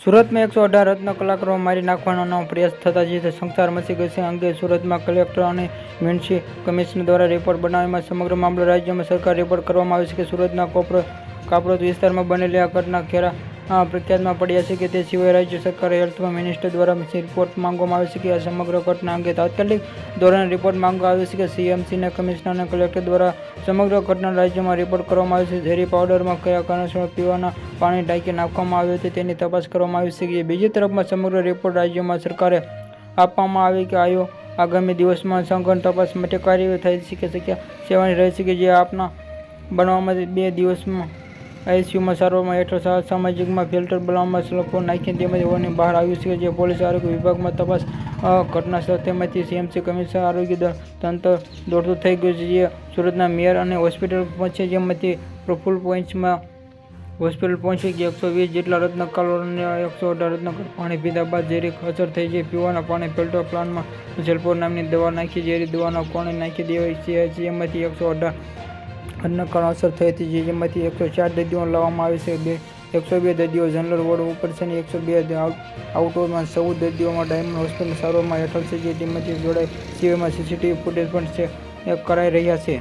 સુરતમાં એકસો અઢાર રત્ન કલાકારો મારી નાખવાનો પ્રયાસ થતા જે સંસાર મચી ગયો છે. અંગે સુરતમાં કલેક્ટર અને મ્યુનિસિપલ કમિશનર દ્વારા રિપોર્ટ બનાવવામાં સમગ્ર મામલો રાજ્યમાં સરકાર રિપોર્ટ કરવામાં આવે છે કે સુરતના કોપરો કાપરોત વિસ્તારમાં બનેલી આ ઘટના અ, પ્રખ્યાતમાં પડ્યા છે કે તે સિવાય રાજ્ય સરકારે હેલ્થમાં મિનિસ્ટર દ્વારા રિપોર્ટ માંગવામાં આવે છે કે આ સમગ્ર ઘટના અંગે તાત્કાલિક ધોરણે રિપોર્ટ માંગવામાં આવે છે કે સીએમસીના કમિશનર અને કલેક્ટર દ્વારા સમગ્ર ઘટના રાજ્યમાં રિપોર્ટ કરવામાં આવે છે. ઝેરી પાવડરમાં કયા કારણસર પીવાના પાણી ટાંકી નાખવામાં આવ્યું હતું તેની તપાસ કરવામાં આવી છે બીજી તરફમાં સમગ્ર રિપોર્ટ રાજ્યમાં સરકારે આપવામાં આવી કે આયો આગામી દિવસમાં સંઘન તપાસ માટે કાર્યવાહી થઈ શકે શક્યા સેવાની રહી શકે જે આપના બનાવવામાં બે દિવસમાં આઈસીયુમાં સારવારમાં હેઠળ સામાજિકમાં ફિલ્ટર બનાવવામાં લોકો નાખી તેમજ હોવાની બહાર આવ્યું છે જે પોલીસ આરોગ્ય વિભાગમાં તપાસ ઘટના સ્થળ તેમાંથી સીએમસી કમિશનર આરોગ્ય તંત્ર દોડતું થઈ ગયું છે. જે સુરતના મેયર અને હોસ્પિટલ પહોંચે જેમાંથી પ્રફુલ પોઈન્ટ્સમાં હોસ્પિટલ પહોંચી કે એકસો વીસ જેટલા રત્નકાલો અને એકસો અઢાર રત્ન પાણી પીધા બાદ ઝેરી અસર થઈ છે. પીવાના પાણી ફિલ્ટર પ્લાન્ટમાં જેલપોર નામની દવા નાખી ઝેરી દવાનો પાણી નાખી દેવાય છે? જેમાંથી એકસો અઢાર રત્ન અસર થઈ હતી જેમાંથી એકસો ચાર દર્દીઓ લાવવામાં આવે છે. બે એકસો બે દર્દીઓ જનરલ વોર્ડ ઉપર છે અને એકસો બે આઉટડોરમાં ચૌદ દર્દીઓમાં ડાયમંડ હોસ્પિટલ સારવારમાં હેઠળ છે, જે તેમાંથી જોડાય સિવાયમાં સીસીટીવી ફૂટેજ પણ છે. કરાઈ રહ્યા છે.